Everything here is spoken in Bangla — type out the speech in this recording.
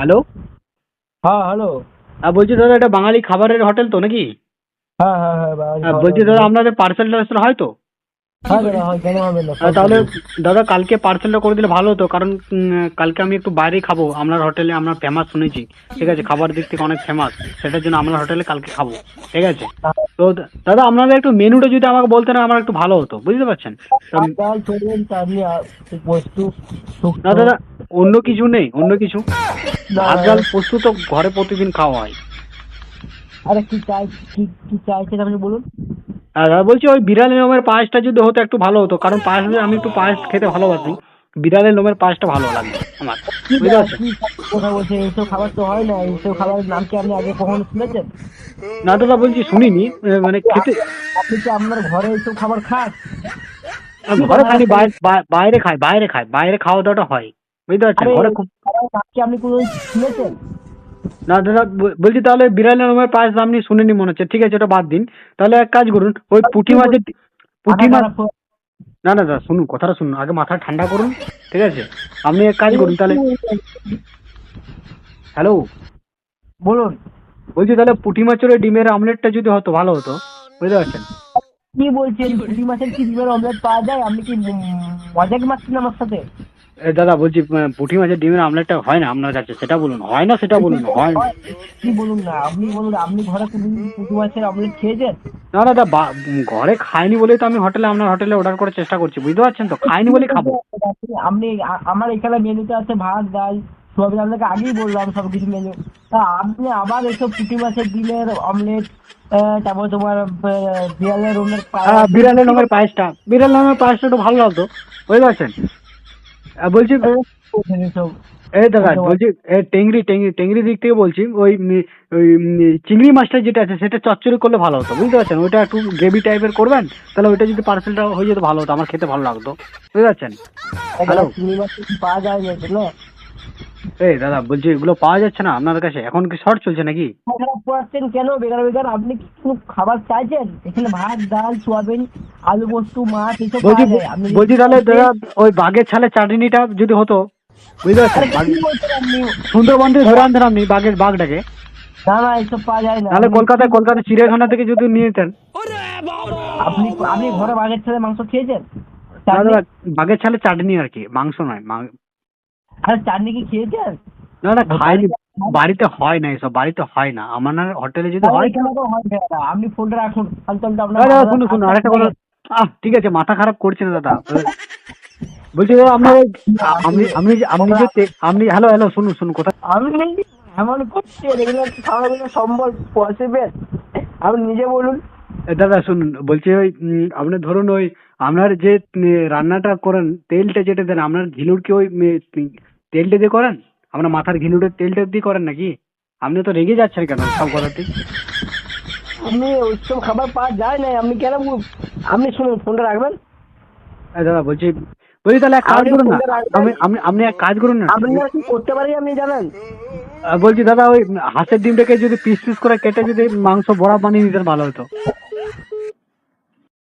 হ্যালো হ্যাঁ হ্যালো হ্যাঁ বলছি দাদা এটা বাঙালি খাবারের হোটেল তো নাকি? হ্যাঁ হ্যাঁ হ্যাঁ বলছি দাদা আপনাদের পার্সেল টার্সেল হয় তো? তাহলে দাদা কালকে পার্সেলটা করে দিলে ভালো হতো কারণ কালকে আমি একটু বাইরে খাব। আপনার হোটেলে আমরা ফেমাস শুনেছি ঠিক আছে? খাবার দিক থেকে অনেক ফেমাস সেটার জন্য আপনার হোটেলে কালকে খাব ঠিক আছে? তো দাদা আপনাদের একটু মেনুটা যদি আমাকে বলতেন আমার একটু ভালো হতো বুঝতে পারছেন? না দাদা অন্য কিছু নেই অন্য কিছু। ভাত ডাল পোস্ত তো ঘরে প্রতিদিন খাওয়া হয়। আরে কি চাই কি কি চাইছেন আপনি বলুন। আর দাদা বলছি ওই বিড়ালের লোমের পায়েসটা যদি হতো একটু ভালো হতো কারণ পায়েস আমি একটু পায়েস খেতে ভালোবাসি। বিড়ালের লোমের পায়েসটা ভালো লাগে আমার বুঝতে পারছেন? কথা বলছেন এইসব খাবার তো হয় না এইসব খাবারের নাম কি আপনি আগে কখনো শুনেছেন? না দাদা বলছি শুনিনি মানে খেতে আপনি কি আপনার ঘরে এইসব খাবার খান? ঘরে খালি বাইরে বা- বাইরে খায় বাইরে খায় বাইরে খাওয়া দাওয়াটা হয় বুঝতে পারছেন? ঘরে খুব কি আপনি কোনো শুনেছেন? না দাদা বলছি তাহলে বিড়ালের পায়েস আপনি শুনেনি মনে হচ্ছে। ঠিক আছে ওটা বাদ দিন। তাহলে এক কাজ করুন ওই পুঁটি মাছের পুঁটি মাথা মাছ না না দাদা শুনুন কথাটা শুনুন আগে মাথা ঠান্ডা করুন ঠিক আছে? আপনি এক কাজ করুন তাহলে হ্যালো? বলুন। বলছি তাহলে পুঁটি মাছের ওই ডিমের আমলেটটা যদি হতো ভালো হতো বুঝতে পারছেন? কি বলছেন? পুঁটি মাছের কি ডিমের অমলেট পাওয়া যায়? আপনি কি মজাক মারছেন আমার সাথে? দাদা বলছি পুঁটি মাছের ডিমের আমলেটটা হয় না? আপনার কাছে সেটা বলুন। হয় না সেটা বলুন হয় না। কি বলুন না? আপনি বলুন আপনি ঘরে পুঁটি মাছের অমলেট খেয়েছেন? না দাদা ঘরে খাইনি বলেই তো আমি হোটেলে আপনার হোটেলে অর্ডার করার চেষ্টা করছি। বুঝতে পারছেন তো? খাইনি বলেই খাব। আপনি- আমার এখানে মেনুতে আছে ভাত ডাল সোয়াবিন আপনাকে আগেই বললাম সব কিছু মেনু। তা আপনি আবার এসব পুঁটি মাছের ডিমের অমলেট তারপর তোমার বিড়ালের রুমের বিড়ালের নামের পায়েসটা। বিড়াল নামের পায়েসটা একটু ভালো লাগতো। বুঝতে পারছেন? বলছি এসব এই দাদা বলছি এ টেংরি টেংরি টেংরি দিক থেকে বলছি ওই ওই চিংড়ি মাছটা যেটা আছে সেটা চচ্চড়ি করলে ভালো হতো বুঝতে পারছেন? ওইটা একটু গ্রেভি টাইপের করবেন তাহলে ওইটা যদি পার্সেলটা হয়ে যেত ভালো হতো আমার খেতে ভালো লাগতো বুঝতে পারছেন? হ্যালো চিংড়ি মাছ পাওয়া যায় না এই দাদা বলছি এগুলো পাওয়া যাচ্ছে না আপনার কাছে? এখন কি শর্ট চলছে নাকি? কেন? বেকার বেকার আপনি কি খাবার চাইছেন? এখানে ভাত ডাল সোয়াবিন আলু পোস্ত মাছ এসব বলছি বলছি তাহলে দাদা ওই বাঘের ছালে চাটনিটা যদি হতো বুঝতে পারছেন? সুন্দরবন থেকে ধরে আনতেন আপনি বাঘের বাঘটাকে। না না এসব পাওয়া যায় না। তাহলে কলকাতায় কলকাতা চিড়িয়াখানা থেকে যদি নিয়ে যেতেন। আপনি আপনি ঘরে বাঘের ছেলে মাংস খেয়েছেন? বাঘের ছালে চাটনি আর কি মাংস নয় আরে চাটনি কি খেয়েছেন? না না খাইনি। বাড়িতে হয় না এসব বাড়িতে হয় না। আমার হোটেলে যদি হয় হয় আপনি ফোনটা রাখুন। দাদা শুনুন শুনুন আরেকটা কথা আহ ঠিক আছে মাথা খারাপ করছে না দাদা। বলছি দাদা আপনার ওই আপনি আপনি যে আপনি হ্যালো হ্যালো শুনুন শুনুন কথা আমি এমন করছি এগুলো খাওয়াগুলো সম্ভব পসিবল আপনি নিজে বলুন। দাদা শুনুন বলছি ওই আপনি ধরুন ওই আপনার যে রান্নাটা করেন তেলটা যেটা দেন আপনার ঘিলুর কি ওই তেলটা দিয়ে করেন? আপনার মাথার ঘিলুরের তেলটা দিয়ে করেন নাকি? আপনি তো রেগে যাচ্ছেন কেন সব কথাতে আপনি ওইসব খাবার পাওয়া যায় না আপনি কেন আপনি শুনুন ফোনটা রাখবেন? হ্যাঁ দাদা বলছি বলছি তাহলে এক কাজ করুন না। আপনি আপনি আপনি এক কাজ করুন না। আপনি কি করতে পারি আপনি জানেন? বলছি দাদা ওই হাঁসের ডিমটাকে যদি পিস পিস করে কেটে যদি মাংস বড়া বানিয়ে দিতেন ভালো হতো।